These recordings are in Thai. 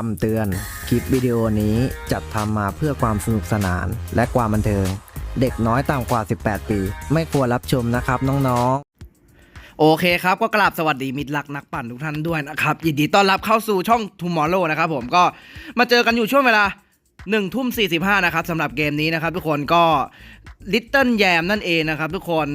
คำเตือน คลิปวิดีโอนี้จัดทำมาเพื่อความสนุกสนานและความบันเทิง เด็กน้อยต่ำกว่า 18 ปี ไม่ควรรับชมนะครับน้องๆ โอเคครับก็กราบสวัสดีมิตรรักนักปั่นทุกท่านด้วยนะครับยินดีต้อนรับเข้าสู่ช่อง Tomorrow นะครับผมก็มาเจอกันอยู่ช่วงเวลา1ทุ่ม45นะครับสำหรับเกมนี้นะครับทุกคนก็ Little Yam นั่นเองนะครับทุกคน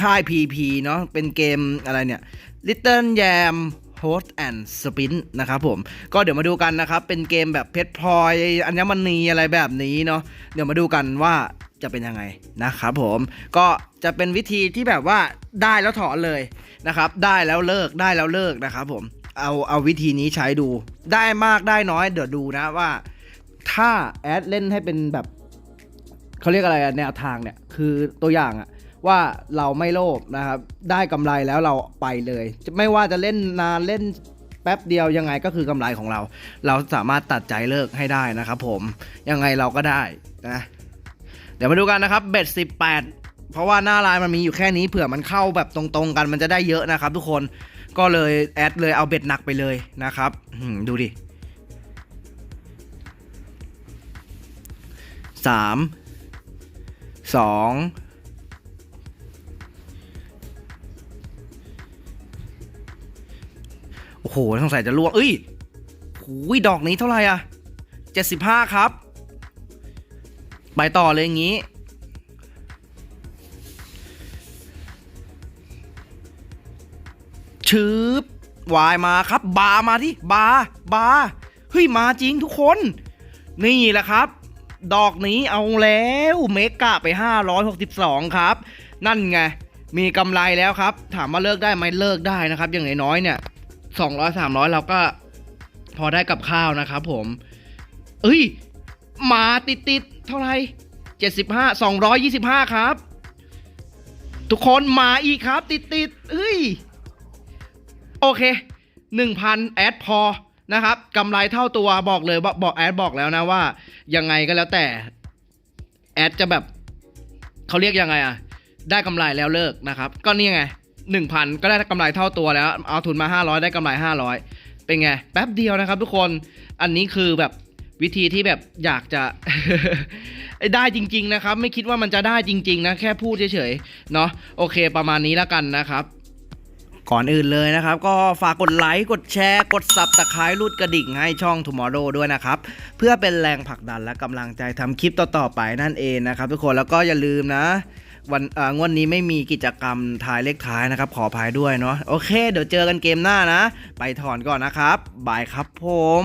ค่าย PP เนาะเป็นเกมอะไรเนี่ย Little Yam Host and Spin นะครับผมก็เดี๋ยวมาดูกันนะครับเป็นเกมแบบเพชรพลอยอัญมณีอะไรแบบนี้เนาะเดี๋ยวมาดูกันว่าจะเป็นยังไงนะครับผมก็จะเป็นวิธีที่แบบว่าได้แล้วถอนเลยนะครับ ได้แล้วเลิกได้แล้วเลิกนะครับผมเอาเอาวิธีนี้ใช้ดูได้มากได้น้อยเดี๋ยวดูนะว่า ถ้าแอดเล่นให้เป็นแบบเขาเรียกอะไรแนวทางเนี่ย คือตัวอย่างอะ ว่าเราไม่โลภนะครับ ได้กำไรแล้วเราไปเลยจะไม่ว่าจะเล่นนานเล่นแป๊บเดียวยังไงก็คือกำไรของเรา เราสามารถตัดใจเลิกให้ได้นะครับผมยังไงเราก็ได้นะเดี๋ยวมาดูกันนะครับเบ็ดสิบแปดเพราะว่าหน้าไลน์มันมีอยู่แค่นี้เผื่อมันเข้าแบบตรงๆกันมันจะได้เยอะนะครับทุกคนก็เลยแอดเลยเอาเบ็ดหนักไปเลยนะครับดูดิสามสอง โอ้โหสงสัยจะล่วงเอ้ยหูยดอกนี้เท่าไหร่อะเจ็ดสิบห้าครับ ไปต่อเลยอย่างนี้ ชืบวายมาครับ บามาที่บาบาเฮ้ย มาจริงทุกคน นี่แหละครับ ดอกนี้เอาแล้วเมกะไป 562 ครับ นั่นไง มีกำไรแล้วครับ ถามว่าเลิกได้ไหมเลิกได้นะครับ อย่างน้อยๆเนี่ย 200 300 เราก็พอได้กับข้าวนะครับผม เอ้ย มาติดติดเท่าไหร่75 225 ครับ ทุกคนมาอีกครับ ติดติดเฮ้ย โอเค 1,000 แอดพอนะครับกำไรเท่าตัวบอกเลยบอกแอดบอกแล้วนะว่า ยังไงก็แล้วแต่ แอดจะแบบเขาเรียกยังไงอะได้กำไรแล้วเลิกนะครับ ก็นี่ไง 1,000 ก็ได้กำไรเท่าตัวแล้ว เอาทุนมา 500 ได้กำไร 500 เป็นไง แป๊บเดียวนะครับทุกคน อันนี้คือแบบวิธีที่แบบอยากจะได้จริง ๆ นะครับ ไม่คิดว่ามันจะได้จริง ๆ นะ แค่พูดเฉยๆ เนาะโอเค ประมาณนี้แล้วกันนะครับก่อนอื่นเลยนะครับ ก็ฝากกดไลค์กดแชร์ กดสับตะไคร้รูดกระดิ่งให้ช่อง Tomorrow ด้วยนะครับ เพื่อเป็นแรงผลักดันและกำลังใจทำคลิปต่อ ๆ ไปนั่นเองนะครับ ทุกคนแล้วก็อย่าลืมนะ วันเอ่องวดนี้ไม่มีกิจกรรมทายเลขท้ายนะครับ ขออภัยด้วยเนาะโอเค เดี๋ยวเจอกันเกมหน้านะ ไปถอนก่อนนะครับบายครับผม